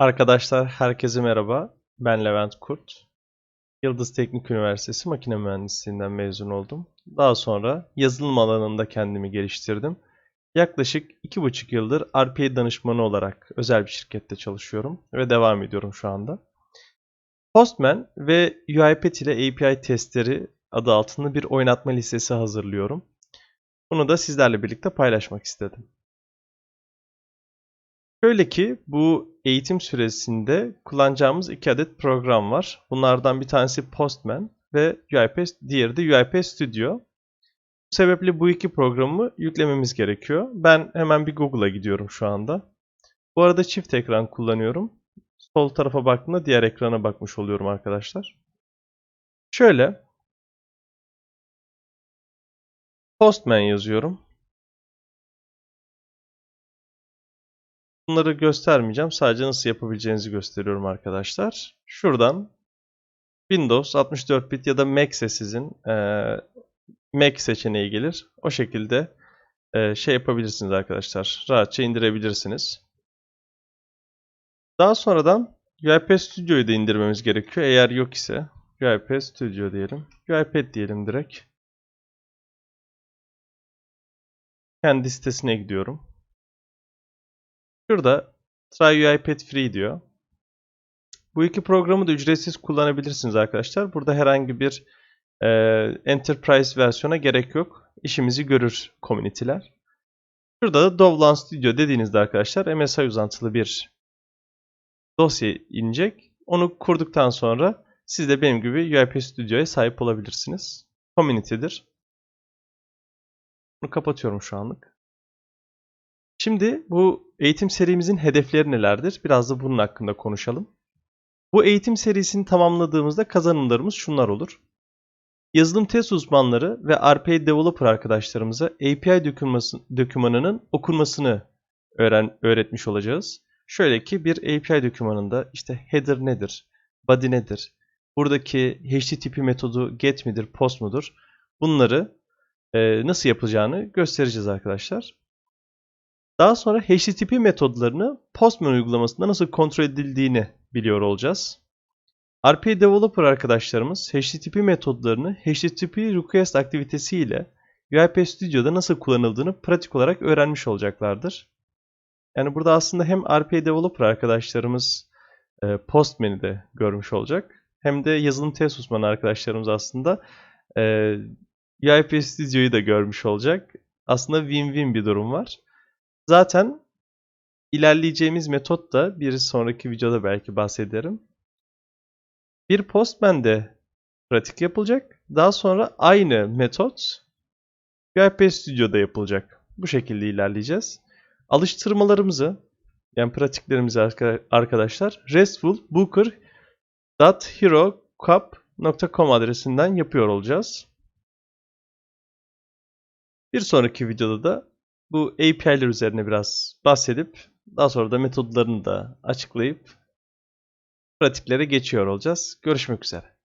Arkadaşlar herkese merhaba. Ben Levent Kurt. Yıldız Teknik Üniversitesi Makine Mühendisliğinden mezun oldum. Daha sonra yazılım alanında kendimi geliştirdim. Yaklaşık 2,5 yıldır RPA danışmanı olarak özel bir şirkette çalışıyorum ve devam ediyorum şu anda. Postman ve UiPath ile API testleri adı altında bir oynatma listesi hazırlıyorum. Bunu da sizlerle birlikte paylaşmak istedim. Şöyle ki bu eğitim süresinde kullanacağımız iki adet program var. Bunlardan bir tanesi Postman ve UiPath, diğeri de UiPath Studio. Bu sebeple bu iki programı yüklememiz gerekiyor. Ben hemen bir Google'a gidiyorum şu anda. Bu arada çift ekran kullanıyorum. Sol tarafa baktığımda diğer ekrana bakmış oluyorum arkadaşlar. Şöyle Postman yazıyorum. Bunları göstermeyeceğim. Sadece nasıl yapabileceğinizi gösteriyorum arkadaşlar. Şuradan Windows 64 bit ya da Mac'se sizin e, Mac seçeneği gelir. O şekilde e, şey yapabilirsiniz arkadaşlar. Rahatça indirebilirsiniz. Daha sonradan UiPath Studio'yu da indirmemiz gerekiyor. Eğer yok ise UiPath Studio diyelim. UiPath diyelim direkt. Kendi sitesine gidiyorum. Şurada Try UiPath Free diyor. Bu iki programı da ücretsiz kullanabilirsiniz arkadaşlar. Burada herhangi bir e, Enterprise versiyona gerek yok. İşimizi görür community'ler. Şurada da Dovlan Studio dediğinizde arkadaşlar MSI uzantılı bir dosya inecek. Onu kurduktan sonra siz de benim gibi UiPath Studio'ya sahip olabilirsiniz. Community'dir. Bunu kapatıyorum şu anlık. Şimdi bu eğitim serimizin hedefleri nelerdir? Biraz da bunun hakkında konuşalım. Bu eğitim serisini tamamladığımızda kazanımlarımız şunlar olur. Yazılım test uzmanları ve RPA developer arkadaşlarımıza API dokümanının okunmasını öğren öğretmiş olacağız. Şöyle ki bir API dokümanında işte header nedir, body nedir, buradaki HTTP metodu get midir, post mudur bunları e, nasıl yapılacağını göstereceğiz arkadaşlar. Daha sonra HTTP metodlarını Postman uygulamasında nasıl kontrol edildiğini biliyor olacağız. RPA Developer arkadaşlarımız HTTP metodlarını HTTP Request aktivitesi ile UiPath Studio'da nasıl kullanıldığını pratik olarak öğrenmiş olacaklardır. Yani burada aslında hem RPA Developer arkadaşlarımız e, Postman'i de görmüş olacak. Hem de yazılım test uzmanı arkadaşlarımız aslında e, UiPath Studio'yu da görmüş olacak. Aslında win-win bir durum var. Zaten ilerleyeceğimiz metot da bir sonraki videoda belki bahsederim. Bir Postman'de pratik yapılacak. Daha sonra aynı metot UiPath Studio'da yapılacak. Bu şekilde ilerleyeceğiz. Alıştırmalarımızı yani pratiklerimizi arkadaşlar restfulbooker.herocup.com adresinden yapıyor olacağız. Bir sonraki videoda da bu API'ler üzerine biraz bahsedip daha sonra da metodlarını da açıklayıp pratiklere geçiyor olacağız. Görüşmek üzere.